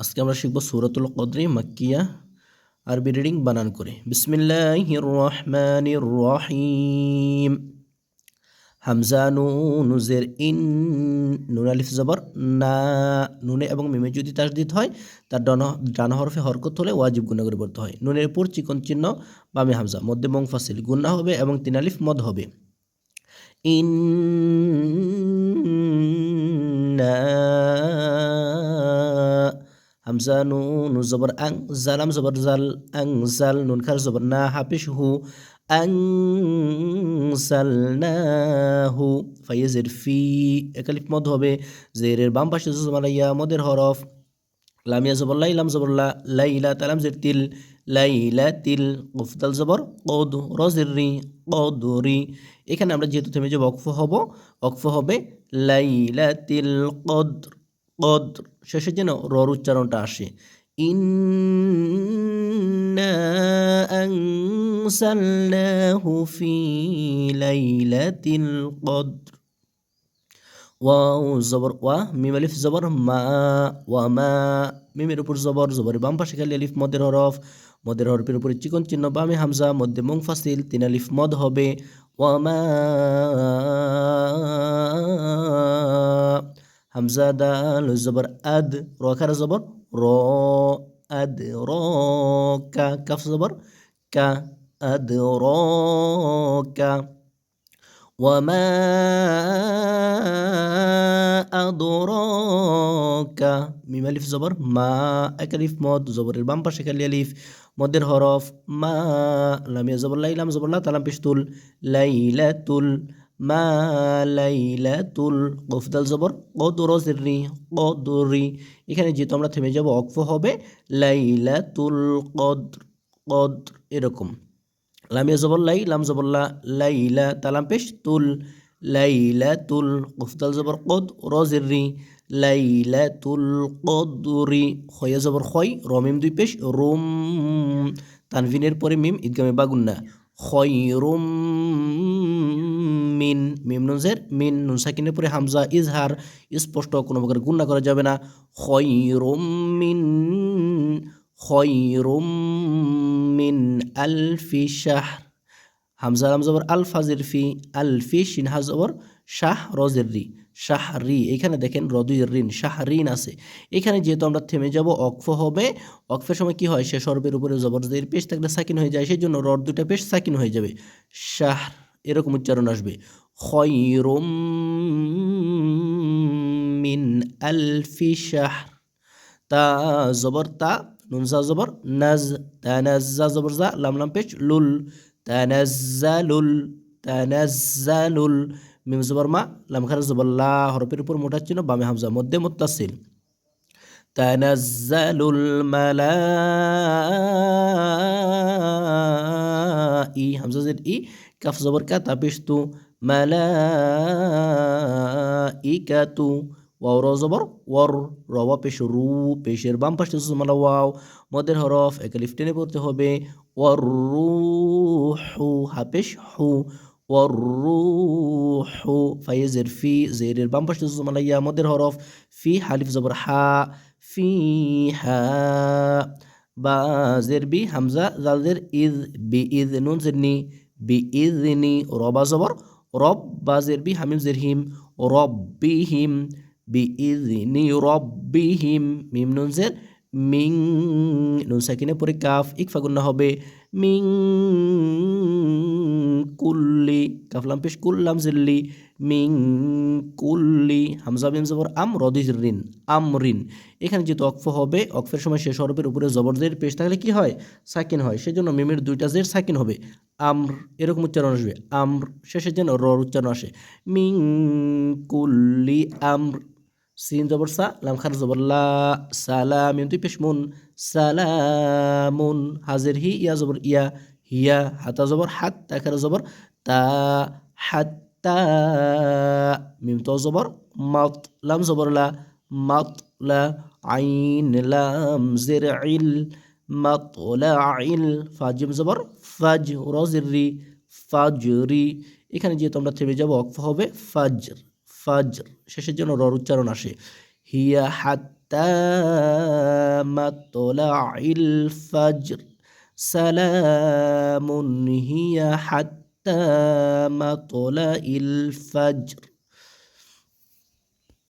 আজকে আমরা শিখব সুরতুল কদরি মাক্কিয়া আরবি রিডিং বানান করে। বিসমিল্লাহির রহমানির রহিম হামজা, নুন, জের, ইন, নুন, আলিফ, জবর, না, নুনে এবং মিমে যদি তাসদিদ হয়, তার ডান ডান হরফে হরকত হলে ওয়াজিব গুণা করে পড়তে হয়। নুনের উপর চিকন চিহ্ন, বামে হামজা। মধ্যে মংফাসিল গুন্না হবে এবং তিন আলিফ মদ হবে। ইন হামজা নুন জবর আং জালাম জবর জাল আং জাল নুন খার জবর না হাফিস হু আং সালনাহু ফাইজের ফি একালিফ মদ হবে জেরের বাম পাশে জুজমালাইয়া মদের হরফ লামিয়া জবর লাই লাম জবর লা লাইলা তালাম জের তিল লাইলা তিল গুফতাল জবর কদ রজের রি কদরি এখানে আমরা যেহেতু থেমে যে অক্ফ হব অক্ফ হবে লাইলা তিল কদ্র কদ্র শেষের যেন রর উচ্চারণটা আসে। ইন্না আনসালনাহু ফি লাইলাতিল কদ্র। ওয়াও, জবর ওয়া মিম আলিফ, জবর, মা, ওয়া, মা, মিমের উপর জবর জবর বাম পাশে খালি আলিফ, মদের হরফ, মদের হরফের উপরে চিকন চিহ্ন, বামে হামজা, মধ্যে মুংফাসিল তিন আলিফ, মদ হবে। ওয়া, মা همزة دال الزبر أد رو زبر رو أد رو كا كف زبر كا أد رو كا. وما أدراك ميم ألف زبر ما أكلف مود زبر البامبا شكل أكل ألف. مود الحروف ما. لم يزبر ليلة زبر لا تلم بشتول ليلة মা লাইলাতুল গফদাল জবর, কদর কদরি। এখানে যেহেতু আমরা থেমে যাব, অক্ফ হবে, লাইলাতুল কদ্র কদ্র এরকম। লামিয়া জবর লাই, লাম জবর লা, লাইলা তালাম পেশ, তুল লাইলা তুল গফদাল জবর কদ রজিরি লাইলা তুল কদরি। খয়া জবর খয় রমিম দুই পেশ, রুম। তানভিনের পরে মিম, ঈদগামে বাগুন্না। খয়রুম। মিন, মিম নুনজের মিন নুন সাকিনের পরে হামজা ইজহার, স্পষ্ট কোনো প্রকার গুন্না করা যাবে না। খয়রুম মিন খয়রুম মিন আলফি শাহর হামজা হাম জবর আল ফাজির ফি, আলফি শিন হাজবর শাহ রজের রি, শাহ রি। এখানে দেখেন রদুই রিন, শাহ রিন আছে। এখানে যেহেতু আমরা থেমে যাব, অক্ফ হবে। অক্ফের সময় কি হয়? সে সর্বের উপরে জবরদের পেশ থাকলে সাকিন হয়ে যায় সেই জন্য রড দুটা পেশ সাকিন হয়ে যাবে। শাহ এরকম উচ্চারণ আসবে। খয়রুম মিন আলফি শাহ তা জবর, তা নুনজা জবর, নাজ তানাজ্জা জবর, জা, লাম লাম, পেশ, লুল। তানাজ্জালুল তানাজ্জালুল মিম, জবর, মা, লাম, খারা, জবর, লা, হরফের উপর মোটা চিহ্ন, বামে হামজা, মধ্যে মুত্তাসিল। তানাজ্জালুল মালাই হামজা জের ই কাফ জবর কা তাপিস তু মালাইকাতু ওয়াও র জবর ওয়ার রওয়া পেশ রু পেশের বাম পাশে সুমালা ওয়াও মদের হরফ একালিফ টেনে পড়তে হবে ওয়ার রুহু হাপেশ হু ওয়ার রুহু ফাইজের ফি জেরের বাম পাশে সুমালা ইয়া মদের হরফ ফি হালিফ জবর হা ফি হা বা জের বি হামজা জালদের ইজ বি ইজ নুন জেরনি বি ইজনি রবা জবর, রব বা জের বি হামিম জের হিম রব্বিহিম বিইজনি রব্বিহিম, মিম নুনজের মিং, নুন, সাকিনে পরে কাফ না হবে মিং কুল্লি, কাফলাম পেশ কুল্লাম জিল্লি, মিং কুল্লি, হামজা বিম জবর আম রদিজ রিন আম রিন এখানে যেহেতু অক্ফ হবে অক্ফের সময় শেষ হরফের উপরে জবরদের পেশ থাকলে কি হয়? সাকিন হয়। সেজন্য মিমের দুইটা জের সাকিন হবে। আমর, এরকম উচ্চারণ আসবে। আমর শেষের যেন রর উচ্চারণ আসে। মিং কুল্লি, আমর, সিন জবর সা, লাম খার জবর লা, সালাম মুন, সালামুন, হাজির হি, ইয়া জবর ইয়া হিয়া হাতা জবর হাত তাকার জবর, তা হাত্তা মিমত জবর, মাত লাম জবর লা, মাত লা আইন লাম জির ইল মাতলাইল ফাজিম জবর, ফাজ রজরি ফাজরি এখানে যেহেতু আমরা থেমে যাব, অক্ফ হবে ফাজর ফাজর শেষের জন্য রর উচ্চারণ আসে। হিয়া হাত্তা মাতলা মাতলাইল ফাজর سلام هي حتى مطلع الفجر.